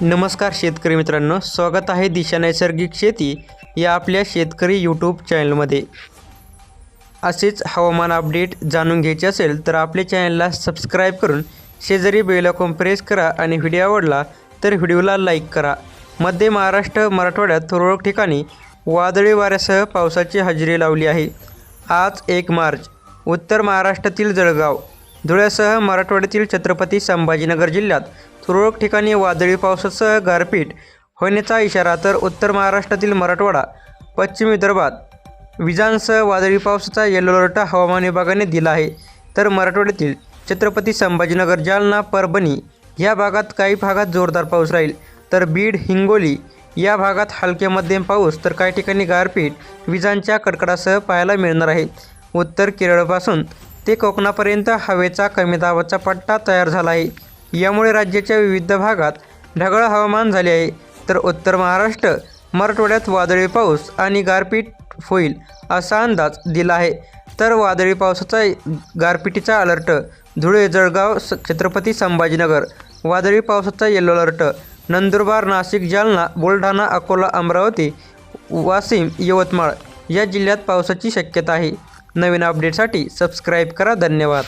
नमस्कार शेतकरी मित्रांनो स्वागत आहे दिशा नैसर्गिक शेती या आपल्या शेतकरी यूट्यूब चॅनलमध्ये असेच हवामान अपडेट जाणून घ्यायचे असेल तर आपल्या चॅनलला सबस्क्राईब करून शेजारी बेलाकॉन प्रेस करा आणि व्हिडिओ आवडला तर व्हिडिओला लाईक करा. मध्य महाराष्ट्र मराठवाड्यात तुरळक ठिकाणी वादळी वाऱ्यासह पावसाची हजेरी लावली आहे. आज एक मार्च उत्तर महाराष्ट्रातील जळगाव धुळ्यासह मराठवाड्यातील छत्रपती संभाजीनगर जिल्ह्यात तुरळक ठिकाणी वादळी पावसासह गारपीट. होण्याचा इशारा तर उत्तर महाराष्ट्रातील मराठवाडा पश्चिम विदर्भात. विजांसह वादळी पावसाचा येलो अलर्ट हवामान विभागाने दिला आहे. तर मराठवाड्यातील छत्रपती संभाजीनगर जालना परभणी या भागात काही भागात जोरदार पाऊस राहील. तर बीड हिंगोली या भागात हलक्या मध्यम पाऊस तर काही ठिकाणी गारपीट. विजांच्या कडकडासह पाहायला मिळणार आहे. उत्तर केरळपासून ते कोकणापर्यंत हवेचा कमी दाबाचा पट्टा तयार झाला आहे. यामुळे राज्याच्या विविध भागात ढगाळ हवामान झाले आहे. तर उत्तर महाराष्ट्र मराठवाड्यात वादळी पाऊस आणि गारपीट होईल असा अंदाज दिला आहे. तर वादळी पावसाचा गारपिटीचा अलर्ट धुळे जळगाव स छत्रपती संभाजीनगर वादळी पावसाचा येलो अलर्ट नंदुरबार नाशिक जालना बुलढाणा अकोला अमरावती वाशिम यवतमाळ या जिल्ह्यात पावसाची शक्यता आहे. नवीन अपडेटसाठी सबस्क्राईब करा. धन्यवाद.